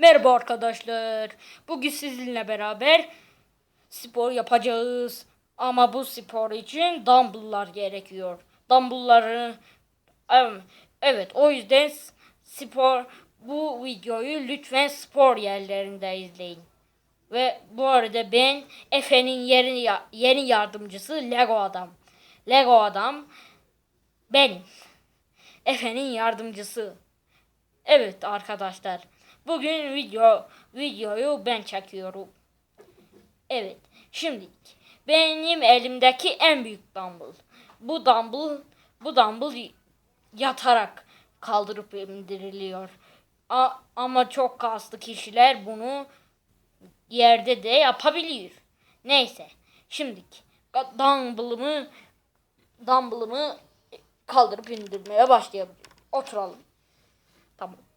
Merhaba arkadaşlar. Bugün sizinle beraber spor yapacağız. Ama bu spor için dumbbell'lar gerekiyor. Dumbbell'ları evet o yüzden spor bu videoyu lütfen spor yerlerinde izleyin. Ve bu arada ben Efe'nin yeni, yeni yardımcısı Lego Adam. Lego Adam benim. Efe'nin yardımcısı. Evet arkadaşlar. Bugün video videoyu ben çekiyorum. Evet. Şimdi benim elimdeki en büyük dumbbell. Bu dumbbell bu dumbbell yatarak kaldırıp indiriliyor. A- ama çok kaslı kişiler bunu yerde de yapabiliyor. Neyse. Şimdi dumbbellımı dumbbellımı kaldırıp indirmeye başlayabilirim. Oturalım. Tamam.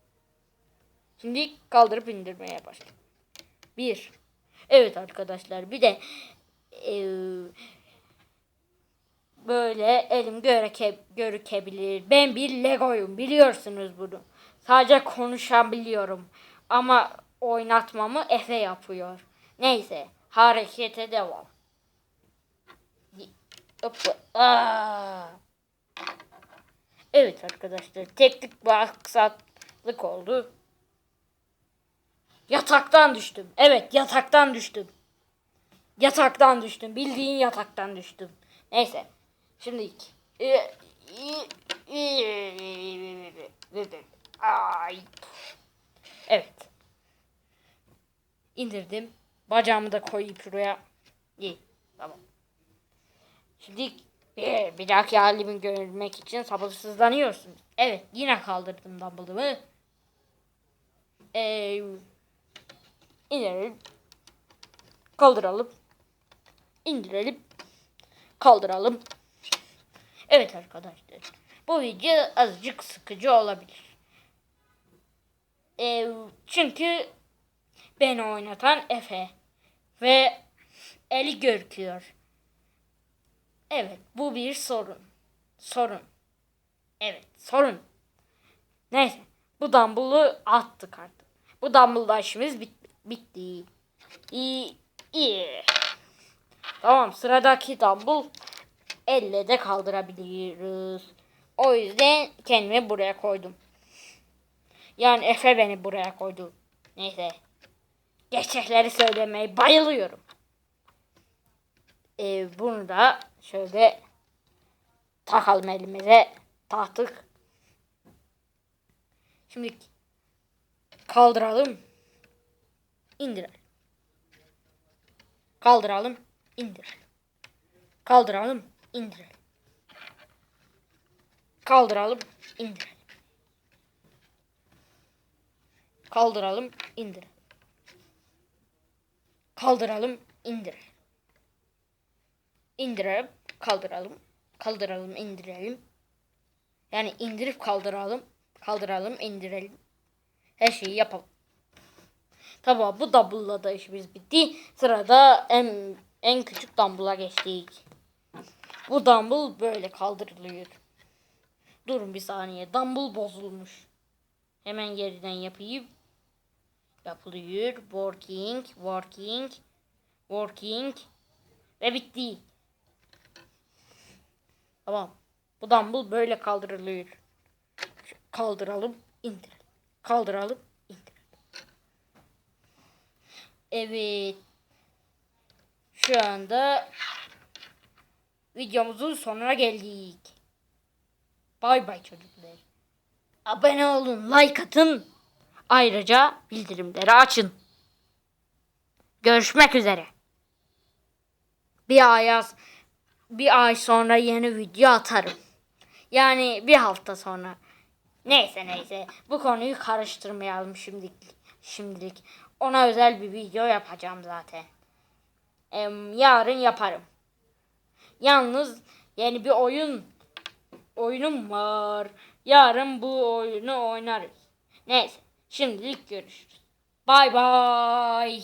Şimdi kaldırıp indirmeye başlayalım. Bir. Evet arkadaşlar bir de eee, böyle elim göreke, görükebilir. Ben bir Lego'yum biliyorsunuz bunu. Sadece konuşabiliyorum. Ama oynatmamı Efe yapıyor. Neyse harekete devam. Evet arkadaşlar teknik bir aksaklık oldu. Yataktan düştüm. Evet yataktan düştüm. Yataktan düştüm. Bildiğin yataktan düştüm. Neyse. Şimdi Ay. Evet. İndirdim. Bacağımı da koyayım şuraya. İyi. Tamam. Şimdi bir, bir dahaki halimi görmek için sabırsızlanıyorsunuz. Evet yine kaldırdım dumbbellımı. Ee, indirelim. Kaldıralım. İndirelim. Kaldıralım. Evet arkadaşlar. Bu video azıcık sıkıcı olabilir. Ee, çünkü beni oynatan Efe. Ve eli görküyor. Evet bu bir sorun. Sorun. Evet sorun. Neyse bu dumbbell'ı attık artık. Bu dumbbell'da işimiz bit bitti. İyi. iyi. Tamam sıradaki dumbbell elle de kaldırabiliriz. O yüzden kendimi buraya koydum. Yani Efe beni buraya koydu. Neyse. Gerçekleri söylemeyi bayılıyorum. Ee, bunu da şöyle takalım elimize. Taktık. Şimdi kaldıralım. İndirelim. Kaldıralım. indirelim. Kaldıralım. indirelim. Kaldıralım. indirelim. Kaldıralım. indirelim. Kaldıralım. indirelim. İndirelim. Kaldıralım. Kaldıralım. indirelim. Yani indirip kaldıralım. Kaldıralım. indirelim. Her şeyi yapalım. Tamam bu double'la da işimiz bitti. Sırada en en küçük dumbbell'a geçtik. Bu dumbbell böyle kaldırılıyor. Durun bir saniye. Dumbbell bozulmuş. Hemen yerden yapayım. Yapılıyor. Working, working, working. Ve bitti. Tamam. Bu dumbbell böyle kaldırılıyor. Kaldıralım, indirelim. Kaldıralım, indirelim. Evet. Şu anda videomuzun sonuna geldik. Bay bay çocuklar. Abone olun, like atın. Ayrıca bildirimleri açın. Görüşmek üzere. Bir ay bir ay sonra yeni video atarım. Yani bir hafta sonra. Neyse neyse. Bu konuyu karıştırmayalım şimdilik. Şimdilik. Ona özel bir video yapacağım zaten. Em, yarın yaparım. Yalnız yeni bir oyun oyunum var. Yarın bu oyunu oynarız. Neyse. Şimdilik görüşürüz. Bay bay.